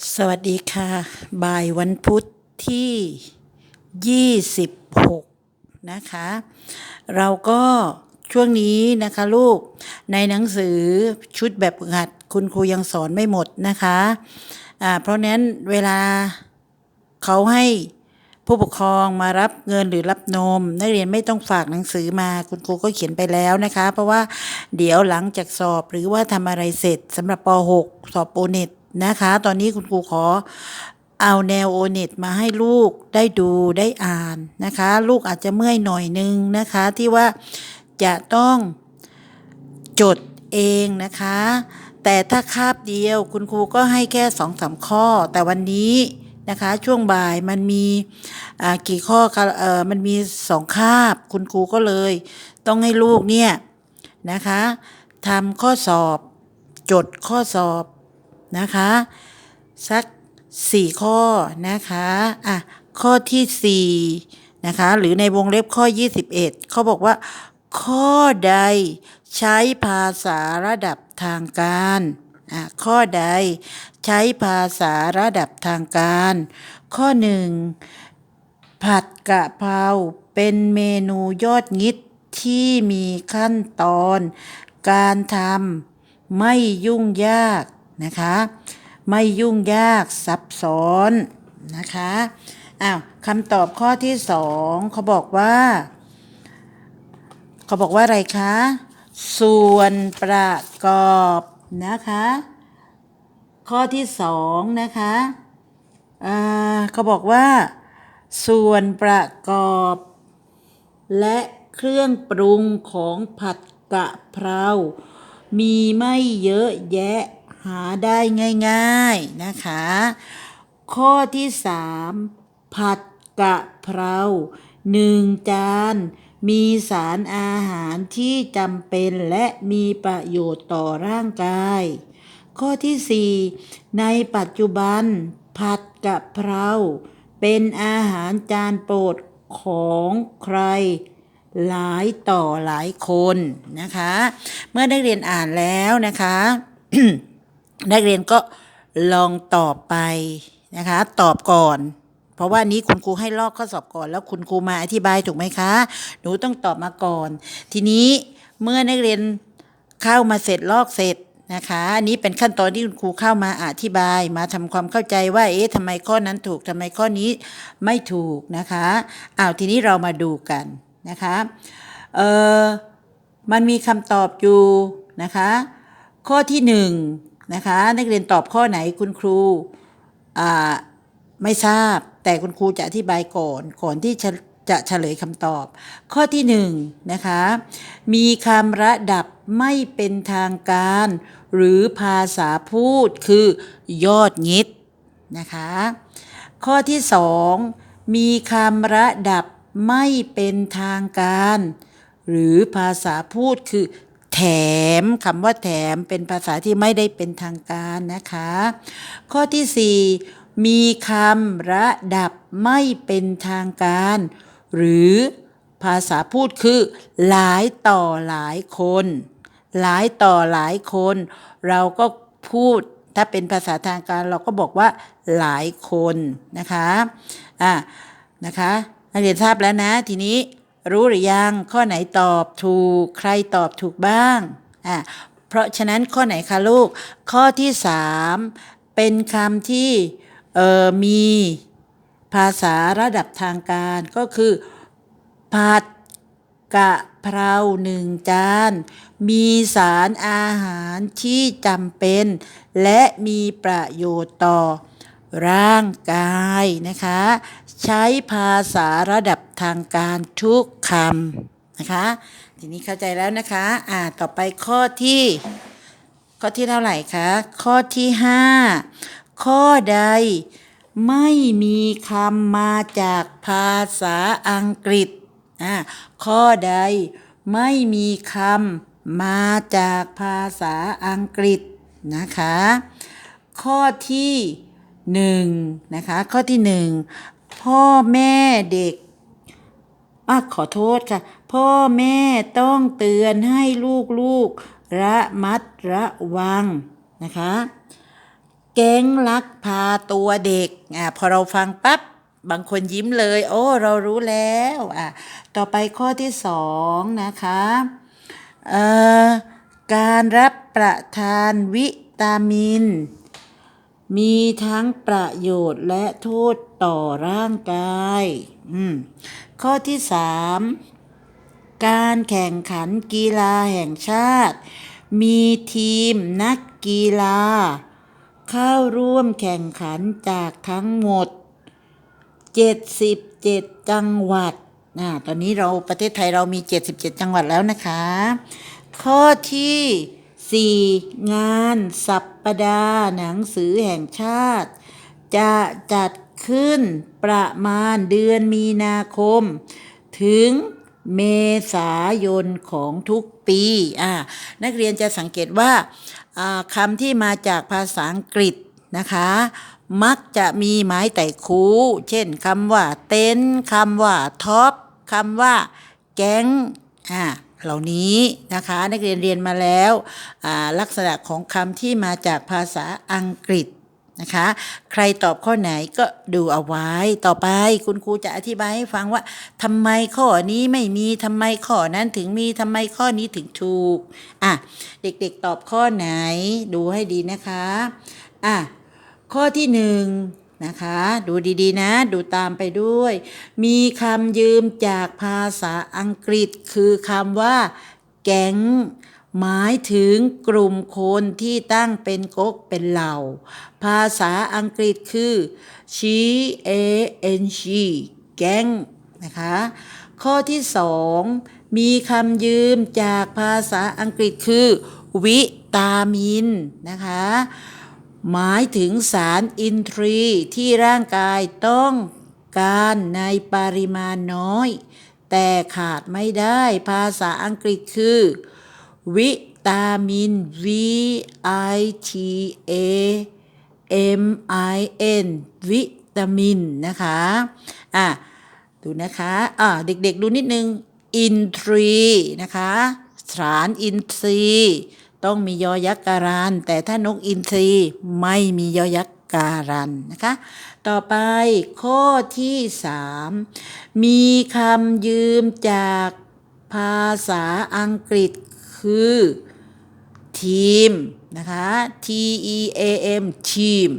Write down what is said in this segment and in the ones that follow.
สวัสดีค่ะ บ่ายวันพุธที่ 26 นะคะ เราก็ช่วงนี้นะคะลูกในหนังสือชุดแบบฝึกหัด คุณครูยังสอนไม่หมดนะคะอ่าเพราะนั้นเวลาเขาให้ผู้ปกครองมารับเงินหรือรับนม นักเรียนไม่ต้องฝากหนังสือมาคุณครูก็เขียนไปแล้วนะคะ เพราะว่าเดี๋ยวหลังจากสอบหรือว่าทำอะไรเสร็จสำหรับป .6 สอบโอเน็ต นะคะ ตอนนี้คุณครูขอเอาแนวโอเน็ตมาให้ลูกได้ดูได้อ่านนะคะ ลูกอาจจะเมื่อยหน่อยนึงนะคะ ที่ว่าจะต้องจดเองนะคะ แต่ถ้าคาบเดียวคุณครูก็ให้แค่สองสามข้อ แต่วันนี้นะคะช่วงบ่ายมันมีอ่ากี่ข้อคะเออมันมีสองคาบคุณครูก็เลย ต้องให้ลูกเนี่ยนะคะทำข้อสอบ จดข้อสอบ นะคะ สักสี่ข้อนะคะอะข้อที่สี่นะคะหรือในวงเล็บข้อ 21 เขาบอกว่า ข้อใดใช้ภาษาระดับทางการอะข้อใดใช้ภาษาระดับทางการ ข้อหนึ่งผัดกะเพราเป็นเมนูยอดฮิตที่มีขั้นตอน การทำไม่ยุ่งยาก นะคะ ไม่ยุ่งยากซับซ้อนนะคะอ้าวคำตอบข้อที่สองเขาบอกว่าเขาบอกว่าอะไรคะ ส่วนประกอบนะคะ ข้อที่สองนะคะอ่าเขาบอกว่า ส่วนประกอบ และเครื่องปรุงของผัดกะเพรา มีไม่เยอะแยะ หาได้ง่ายๆนะคะ ข้อที่สามผัดกะเพราหนึ่งจาน มีสารอาหารที่จำเป็นและมีประโยชน์ต่อร่างกาย ข้อที่สี่ในปัจจุบัน ผัดกะเพราเป็นอาหารจานโปรดของใครหลายต่อหลายคนนะคะ เมื่อนักเรียนอ่านแล้วนะคะ นักเรียนก็ลองตอบไปนะคะ ตอบก่อน เพราะว่านี้คุณครูให้ลอกข้อสอบก่อน แล้วคุณครูมาอธิบายถูกไหมคะ หนูต้องตอบมาก่อน ทีนี้เมื่อนักเรียนเข้ามาเสร็จลอกเสร็จนะคะอันนี้เป็นขั้นตอนที่คุณครูเข้ามาอธิบายมาทำความเข้าใจว่า เอ๊ะทำไมข้อนั้นถูกทำไมข้อนี้ไม่ถูกนะคะอ้าวทีนี้เรามาดูกันนะคะเออมันมีคำตอบอยู่นะคะ ข้อที่หนึ่ง นะคะ นักเรียนตอบข้อไหนคุณครูไม่ทราบ แต่คุณครูจะอธิบายก่อนก่อนที่จะจะเฉลยคำตอบ ข้อที่หนึ่งนะคะ มีคำระดับไม่เป็นทางการ หรือภาษาพูดคือยอดงิดนะคะ ข้อที่สองมีคำระดับไม่เป็นทางการ หรือภาษาพูดคือ แถมคำว่าแถมเป็นภาษาที่ไม่ได้เป็นทางการนะคะ ข้อที่สี่มีคำระดับไม่เป็นทางการ หรือภาษาพูดคือ หลายต่อหลายคน หลายต่อหลายคน เราก็พูดถ้าเป็นภาษาทางการเราก็บอกว่าหลายคนนะคะอะนะคะนักเรียนทราบแล้วนะทีนี้ รู้หรือยัง ข้อไหนตอบถูก ใครตอบถูกบ้างอะเพราะฉะนั้นข้อไหนคะลูก ข้อที่สามเป็นคำที่เอ่อมีภาษาระดับทางการก็คือผัดกะเพราหนึ่งจาน มีสารอาหารที่จำเป็น และมีประโยชน์ต่อ ร่างกายนะคะ ใช้ภาษาระดับทางการทุกคำนะคะ ทีนี้เข้าใจแล้วนะคะอ่าต่อไปข้อที่ ข้อที่เท่าไหร่คะ ข้อที่ห้าข้อใดไม่มีคำมาจากภาษาอังกฤษอ่าข้อใดไม่มีคำมาจากภาษาอังกฤษนะคะ ข้อที่ หนึ่งนะคะ ข้อที่หนึ่งพ่อแม่เด็กอะขอโทษค่ะ พ่อแม่ต้องเตือนให้ลูกๆระมัดระวังนะคะ แก๊งลักพาตัวเด็กอ่าพอเราฟังปั๊บบางคนยิ้มเลย โอ้ เรารู้แล้วอะต่อไปข้อที่สองนะคะเอ่อการรับประทานวิตามิน มีทั้งประโยชน์และโทษต่อร่างกายข้อที่สามการแข่งขันกีฬาแห่งชาติ มีทีมนักกีฬา เข้าร่วมแข่งขันจากทั้งหมด 77 จังหวัดนะตอนนี้เราประเทศไทยเรามี 77 จังหวัดแล้วนะคะ ข้อที่ 4 งานสัป ปดาหนังสือแห่งชาติ จะจัดขึ้นประมาณเดือนมีนาคม ถึงเมษายนของทุกปีอ่านักเรียนจะสังเกตว่าคำที่มาจากภาษาอังกฤษนะคะ มักจะมีไม้ไต่คูเช่นคำว่าเต็นคำว่าท็อปคำว่าแก๊งอ่า เหล่านี้นะคะนักเรียนเรียนมาแล้วลักษณะของคำที่มาจากภาษาอังกฤษนะคะใครตอบข้อไหนก็ดูเอาไว้ ต่อไปคุณครูจะอธิบายให้ฟังว่าทำไมข้อนี้ไม่มีทำไมข้อนั้นถึงมีทำไมข้อนี้ถึงถูกอะเด็กๆตอบข้อไหนดูให้ดีนะคะอะข้อที่หนึ่ง นะคะ ดูดีๆนะ ดูตามไปด้วย มีคำยืมจากภาษาอังกฤษ คือคำว่า แก๊งหมายถึงกลุ่มคนที่ตั้งเป็นก๊กเป็นเหล่า ภาษาอังกฤษคือ G A N G แก๊งนะคะ ข้อที่สองมีคำยืมจากภาษาอังกฤษคือ วิตามินนะคะ หมายถึงสารอินทรีย์ที่ร่างกายต้องการในปริมาณน้อย แต่ขาดไม่ได้ภาษาอังกฤษคือ วิตามิน V I T A M I N วิตามินนะคะอะดูนะคะอ่าเด็กๆดูนิดนึงอินทรีย์นะคะสารอินทรีย์ ต้องมียอยักษ์การันแต่ถ้านกอินทรีไม่มียอยักษ์การันนะคะ ต่อไปข้อที่สามมีคำยืมจากภาษาอังกฤษคือทีมนะคะ T E A M ทีม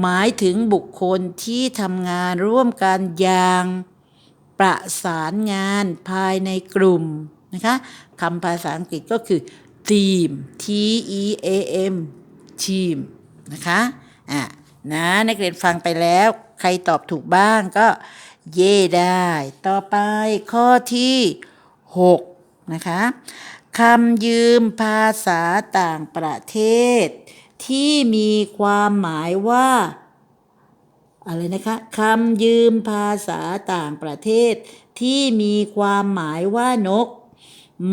หมายถึงบุคคลที่ทำงานร่วมกันอย่างประสานงานภายในกลุ่มนะคะคำภาษาอังกฤษก็คือ team T E A M ทีมนะคะอะนะนักเรียนฟังไปแล้วใครตอบถูกบ้างก็เย่ได้ ต่อไปข้อที่ 6 นะคะคำยืมภาษาต่างประเทศ ที่มีความหมายว่าอะไรนะคะคำยืมภาษาต่างประเทศ ที่มีความหมายว่านก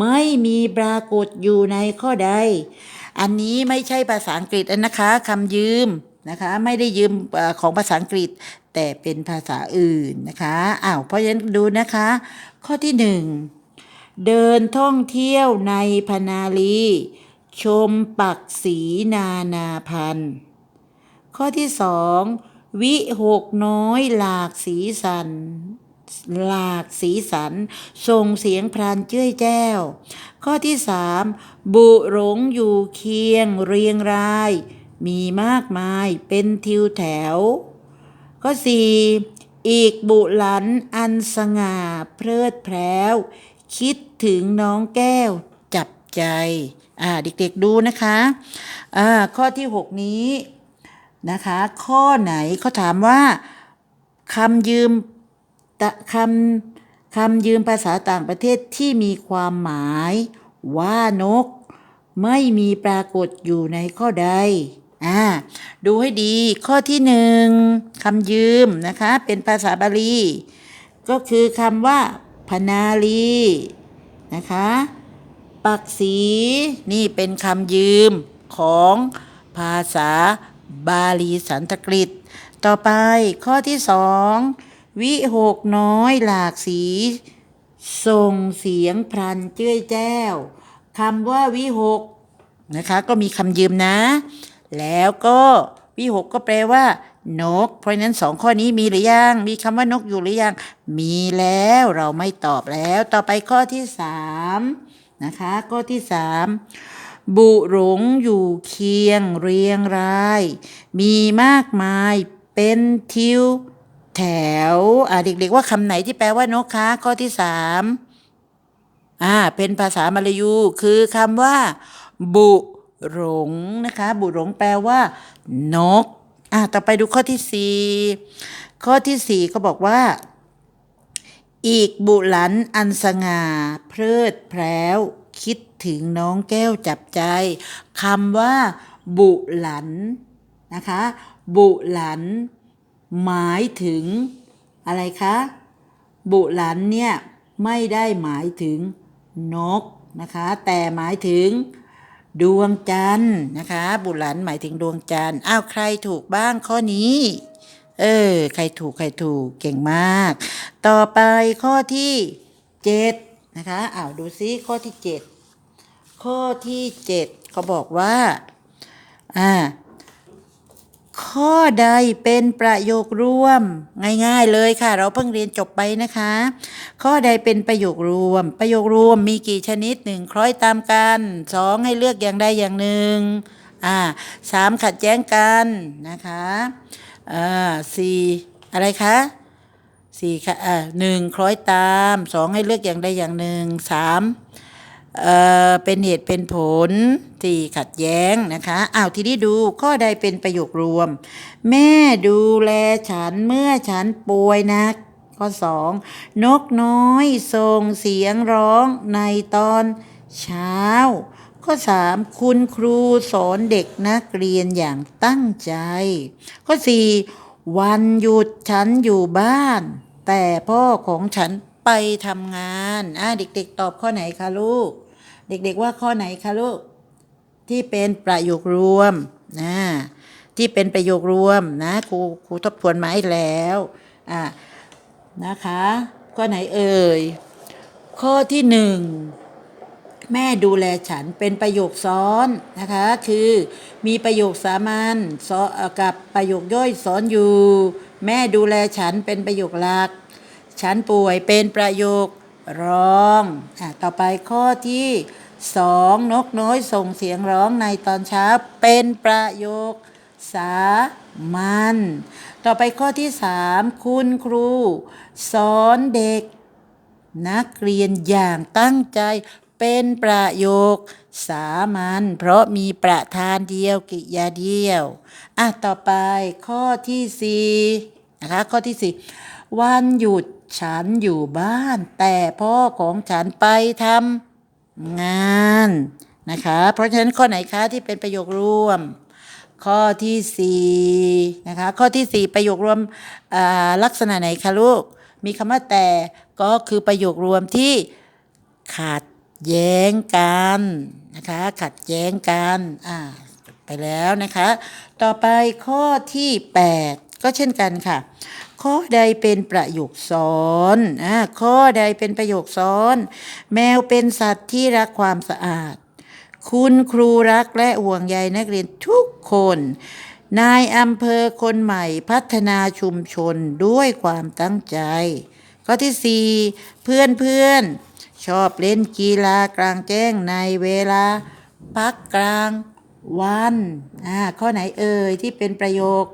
ไม่มีปรากฏอยู่ในข้อใด อันนี้ไม่ใช่ภาษาอังกฤษนะคะคำยืมนะคะไม่ได้ยืมของภาษาอังกฤษแต่เป็นภาษาอื่นนะคะอ้าวเพราะฉะนั้นดูนะคะ ข้อที่หนึ่งเดินท่องเที่ยวในพนาลี ชมปักสีนานาพันธ์ข้อที่สองวิหกน้อยหลากสีสัน หลากสีสัน ส่งเสียงพรานเจ้ยแจ้ว ข้อที่สามบุหลงอยู่เคียงเรียงราย มีมากมายเป็นทิวแถว ข้อสี่อีกบุหลันอันสง่าเพลิดเพล้ว คิดถึงน้องแก้วจับใจอ่าเด็กๆดูนะคะอ่าข้อที่หกนี้นะคะ ข้อไหนเขาถามว่าคำยืม คำคำยืมภาษาต่างประเทศที่มีความหมาย ว่านก ไม่มีปรากฏอยู่ในข้อใดอ่าดูให้ดีข้อที่หนึ่งคำยืมนะคะ เป็นภาษาบาลี ก็คือคำว่าพนาลีนะคะปักสีนี่เป็นคำยืมของภาษาบาลีสันสกฤต ต่อไปข้อที่สอง วิหกน้อยหลากสี ส่งเสียงพรันเจ้ยแจ้วคำว่าวิหกนะคะ ก็มีคำยืมนะ แล้วก็วีหกก็แปลว่า นก เพราะฉะนั้นสองข้อนี้มีหรือยัง มีคำว่านกอยู่หรือยัง มีแล้วเราไม่ตอบแล้ว ต่อไปข้อที่สามนะคะ ข้อที่สามบุหลงอยู่เคียงเรียงราย มีมากมายเป็นทิว แถวอ่าเด็กๆว่าคำไหนที่แปลว่านกคะข้อที่สามอ่าเป็นภาษามาลายูคือคำว่า บุหลงนะคะ บุหลงแปลว่า นกอ่าต่อไปดูข้อที่สี่ข้อที่สี่ก็บอกว่า อีกบุหลันอันสง่าเพลิดแพร้วคิดถึงน้องแก้วจับใจคำว่า บุหลันนะคะ บุหลัน หมายถึงอะไรคะ บุหลันเนี่ยไม่ได้หมายถึงนกนะคะ แต่หมายถึงดวงจันทร์นะคะ บุหลันหมายถึงดวงจันทร์อ้าวใครถูกบ้างข้อนี้ เออ ใครถูกใครถูกเก่งมาก ต่อไปข้อที่เจ็ดนะคะอ้าวดูซิข้อที่เจ็ดข้อที่เจ็ดเขาบอกว่าอ่า ข้อใดเป็นประโยคร่วม ง่ายๆเลยค่ะ เราเพิ่งเรียนจบไปนะคะ ข้อใดเป็นประโยครวม ประโยครวมมีกี่ชนิดหนึ่งคล้อยตามกันสองให้เลือกอย่างใดอย่างหนึ่งอ่าสามขัดแย้งกันนะคะอ่าสี่อะไรคะสี่ค่ะอ่าหนึ่งคล้อยตามสองให้เลือกอย่างใดอย่างหนึ่งสาม เอ่อเป็นเหตุเป็นผลที่ขัดแย้งนะคะอ้าวทีนี้ดูข้อใดเป็นประโยครวม แม่ดูแลฉันเมื่อฉันป่วยนัก ข้อสองนกน้อยส่งเสียงร้องในตอนเช้า ข้อสามคุณครูสอนเด็กนักเรียนอย่างตั้งใจ ข้อสี่วันหยุดฉันอยู่บ้าน แต่พ่อของฉันไปทำงาน อะเด็กๆ ตอบข้อไหนคะลูก เด็กๆว่าข้อไหนคะลูก ที่เป็นประโยครวมนะที่เป็นประโยครวมนะครูครูทบทวนมาให้แล้วอะนะคะข้อไหนเอ่ย ข้อที่หนึ่งแม่ดูแลฉันเป็นประโยคซ้อนนะคะคือมีประโยคสามัญกับประโยคย่อยซ้อนอยู่ แม่ดูแลฉันเป็นประโยคหลัก ฉันป่วยเป็นประโยค ร้องอะต่อไปข้อที่สองนกน้อยส่งเสียงร้องในตอนเช้าเป็นประโยค สามัญต่อไปข้อที่สามคุณครู สอนเด็ก นักเรียนอย่างตั้งใจเป็นประโยค สามัญเพราะมีประธานเดียวกิยาเดียวอะต่อไปข้อที่สี่นะคะข้อที่สี่วันหยุด ฉันอยู่บ้าน แต่พ่อของฉันไปทำงานนะคะ เพราะฉะนั้นข้อไหนคะที่เป็นประโยครวม ข้อที่สี่นะคะข้อที่สี่ประโยครวมอ่าลักษณะไหนคะลูก มีคำว่าแต่ก็คือประโยครวมที่ขัดแย้งกันนะคะ ขัดแย้งกันอ่าไปแล้วนะคะ ต่อไปข้อที่ 8 ก็เช่นกันค่ะ ข้อใดเป็นประโยคซ้อนอ่าข้อใดเป็นประโยคซ้อน แมวเป็นสัตว์ที่รักความสะอาด คุณครูรักและห่วงใยนักเรียนทุกคน นายอำเภอคนใหม่พัฒนาชุมชนด้วยความตั้งใจ ข้อที่สี่เพื่อนเพื่อนชอบเล่นกีฬากลางแจ้งในเวลาพักกลางวันอ่าข้อไหนเอ่ยที่เป็นประโยค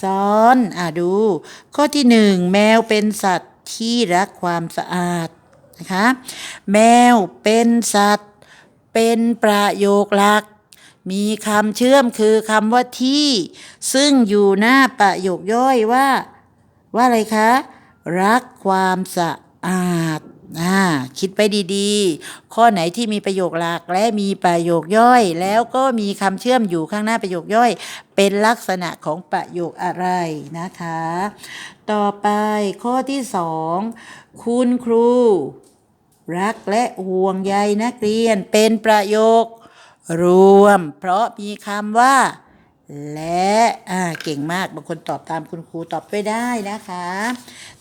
ซ้อนอ่าดู ข้อที่หนึ่งแมวเป็นสัตว์ที่รักความสะอาดนะคะแมวเป็นสัตว์ เป็นประโยคหลัก มีคำเชื่อมคือคำว่าที่ ซึ่งอยู่หน้าประโยคย่อยว่า ว่าอะไรคะ รักความสะอาด คิดไปดีๆ ข้อไหนที่มีประโยคหลักและมีประโยคย่อย แล้วก็มีคำเชื่อมอยู่ข้างหน้าประโยคย่อย เป็นลักษณะของประโยคอะไรนะคะ ต่อไปข้อที่สองคุณครู รักและห่วงใยนักเรียนเป็นประโยค รวม เพราะมีคำว่า และอ่าเก่งมากบางคนตอบตามคุณครูตอบไปได้นะคะ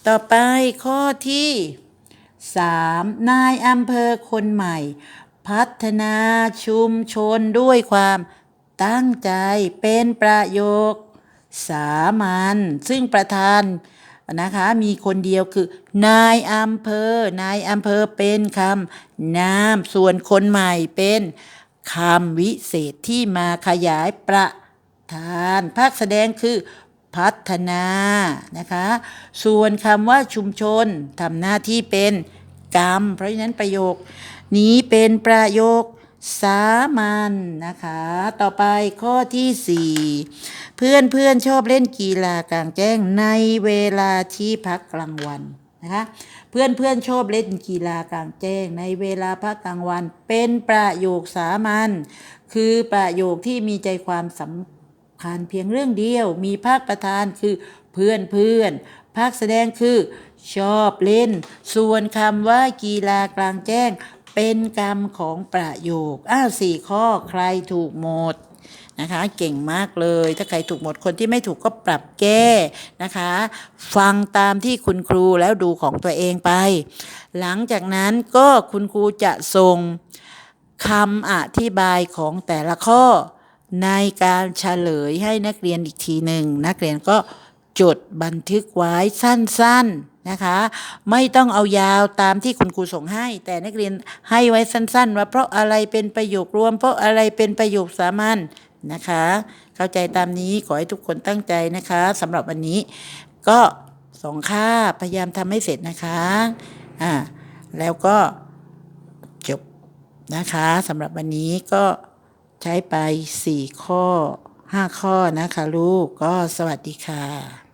ต่อไปข้อที่ สามนายอำเภอคนใหม่ พัฒนาชุมชนด้วยความตั้งใจเป็นประโยค สามัญซึ่งประธานนะคะมีคนเดียวคือ นายอำเภอนายอำเภอเป็นคำนามส่วนคนใหม่เป็นคำวิเศษที่มาขยายประธานภาคแสดงคือ พัฒนานะคะ ส่วนคำว่าชุมชนทำหน้าที่เป็นกรรม เพราะฉะนั้นประโยค นี้เป็นประโยคสามัญนะคะ ต่อไปข้อที่ 4 เพื่อนเพื่อนชอบเล่นกีฬากลางแจ้งในเวลาที่พักกลางวันนะคะ เพื่อนเพื่อนชอบเล่นกีฬากลางแจ้งในเวลาพักกลางวัน เป็นประโยคสามัญคือประโยคที่มีใจความสำ คัญเพียงเรื่องเดียว มีภาคประธานคือเพื่อนเพื่อนภาคแสดงคือ ชอบเล่น ส่วนคำว่ากีฬากลางแจ้ง เป็นกรรมของประโยค อ้าวสี่ข้อใครถูกหมดนะคะ เก่งมากเลย ถ้าใครถูกหมดคนที่ไม่ถูกก็ปรับแก้นะคะ ฟังตามที่คุณครูแล้วดูของตัวเองไป หลังจากนั้นก็คุณครูจะส่งคำอธิบายของแต่ละข้อ ในการเฉลยให้นักเรียนอีกทีหนึ่งนักเรียนก็จดบันทึกไว้สั้นๆนะคะ ไม่ต้องเอายาวตามที่คุณครูส่งให้ แต่นักเรียนให้ไว้สั้นๆ ว่าเพราะอะไรเป็นประโยครวม เพราะอะไรเป็นประโยคสามัญนะคะ เข้าใจตามนี้ขอให้ทุกคนตั้งใจนะคะสำหรับวันนี้ ก็สองค่าพยายามทำให้เสร็จนะคะอ่าแล้วก็จบนะคะสำหรับวันนี้ก็ ใช้ไป 4 ข้อ 5 ข้อนะคะลูกก็สวัสดีค่ะ